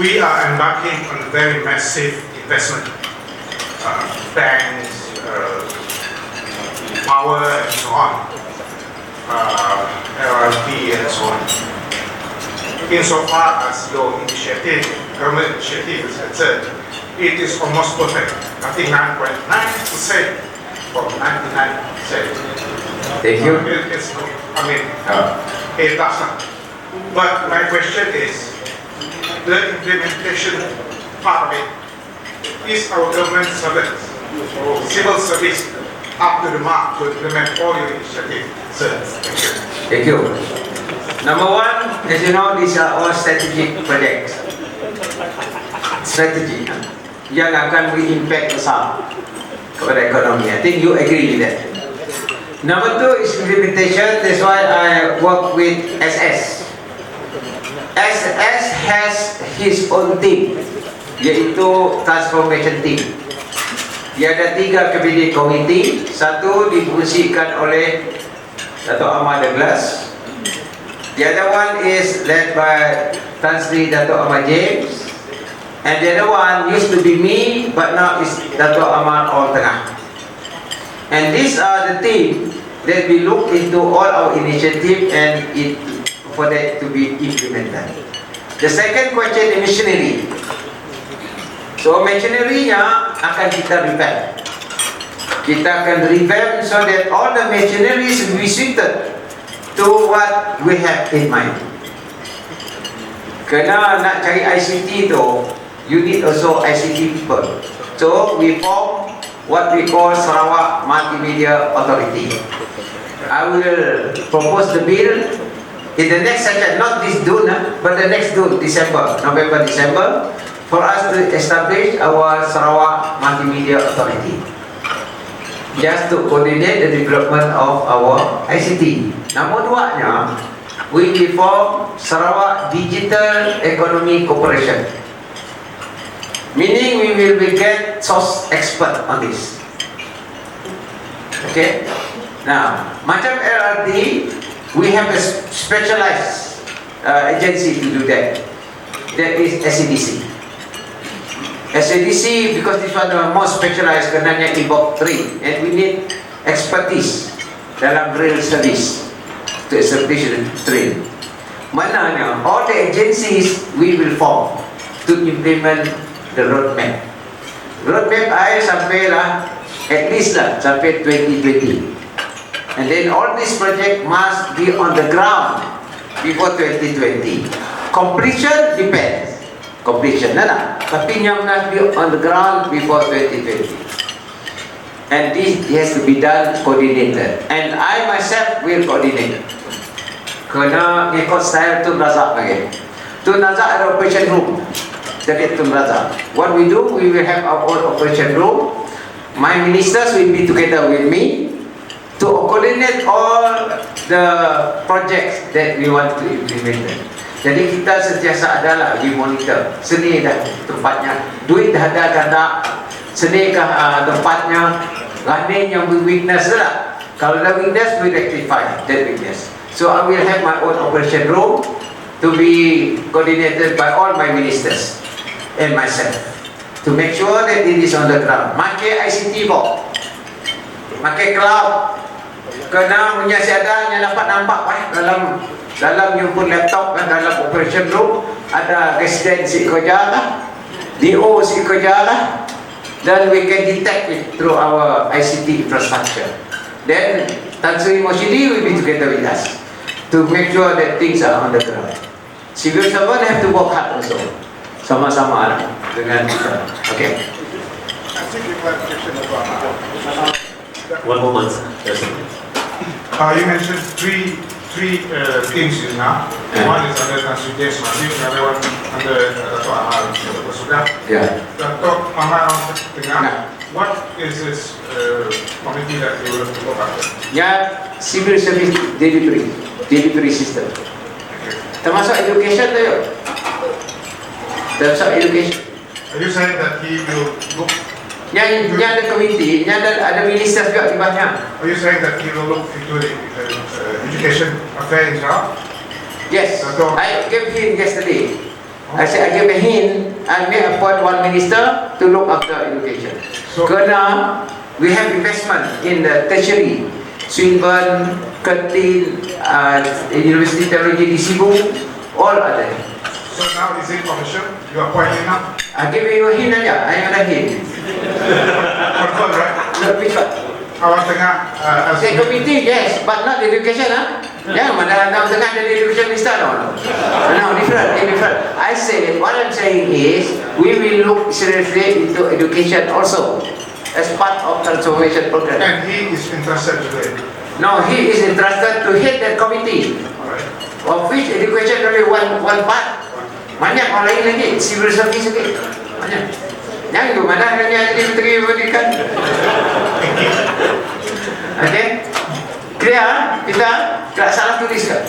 we are embarking on a very massive investment. Uh, banks, uh, power and so on, uh, LRT and so on. Insofar as your initiative, government initiative is concerned, it is almost perfect. I think 9.9% from 99%. Thank you. It- It's, I mean, Uh, it doesn't. But my question is, the implementation part of it, is our government or civil service up to the mark to implement all your initiatives, Sir, thank you. Number one, as you know, these are all strategic projects. Strategy yang akan berimpact besar kepada ekonomi. I think you agree with that. Number two is implementation. That's why I work with SS. SS has his own team, iaitu transformation team. Dia ada tiga kabinet komiti. Satu difungsikan oleh Dato' Ahmad Douglas. The other one is led by Tan Sri Dato' Ahmad James. And the other one used to be me, but now is Dato' Ahmad All Tengah. And these are the team that we look into all our initiative and it, for that to be implemented. The second question, the missionary. So machinery-nya akan kita revamp. Kita akan revamp so that all the machineries will be suited to what we have in mind. Kena nak cari ICT tu, you need also ICT people. So we form what we call Sarawak Multimedia Authority. I will propose the bill in the next session, not this June, ah, but the next June, December, November, December, for us to establish our Sarawak Multimedia Authority. Just to coordinate the development of our ICT. Nombor dua nya, we will form Sarawak Digital Economy Corporation. Meaning we will be get source expert on this. Okay? Now, macam LRT, we have a specialized uh, agency to do that. That is SADC. SADC, because this one the most specialized, kenanya involve three. And we need expertise dalam rail service to the train. Mananya, all the agencies we will form to implement the roadmap. Roadmap ay sampai lah, at least lah, sampai 2020. And then all these project must be on the ground before 2020. Completion depends. Completion na lah. Tapi must be on the ground before 2020. And this has to be done coordinated. And I myself will coordinate. Kena ikut style Tun Razak lagi. Tun Razak ada operation room. Jadi Tun Razak. What we do, we will have our own operation room. My ministers will be together with me to coordinate all the projects that we want to implement. Jadi kita sentiasa ada lah di monitor. Seni dah tempatnya, duit dah ada kan tak? Seni kah uh, tempatnya? Running yang weakness lah. Kalau ada weakness, we rectify that weakness. So I will have my own operation room to be coordinated by all my ministers and myself to make sure that it is on the ground. Makai ICT box, makai cloud, kena punya siada yang dapat nampak eh, dalam dalam pun laptop kan dalam operation room ada resident si kerja lah DO si kerja lah then we can detect it through our ICT infrastructure. Then Tan Sri Moshidi will be together with us to make sure that things are on the ground. Civil servant have to work hard also. Sama-sama lah dengan kita. Okay. One moment, yes. Uh, you mentioned three, three uh, teams you now. Yeah. One is under Tansu James Matthew, another one under uh, Dato' Ahmad Basuda. yeah Dato' Ahmad Yeah. Tengah, what is this uh, committee that you will look after? Ya, civil service delivery, delivery system. Termasuk education tu. Termasuk education. Are you saying that he will look, Yang, yang ada komiti, yang ada, ada minister juga di bawahnya. are you saying that he will look into the uh, education affair in Sarawak? Yes. I gave him yesterday I said, I give a hint, I may appoint one minister to look after education. So- Kerana we have investment in the tertiary, Swinburne, Curtin, uh, University Technology di Cebu, all are there. So now is it official? You are appointing now? I give you a hint aja, I am a hint. Confirm, right? Look, which one? Awak tengah uh, The committee, yes, but not education, huh? Yeah, mana nak tengah dari education minister, no? No, different, eh, different. I say, what I'm saying is, we will look seriously into education also as part of transformation program. and he is interested today. No, he is interested to head that committee, Alright. of which education only one one part. Banyak orang lain lagi, civil service lagi. Banyak. Yang itu mana hanya jadi menteri pendidikan. Okay? Clear? Kita tak salah tulis kan?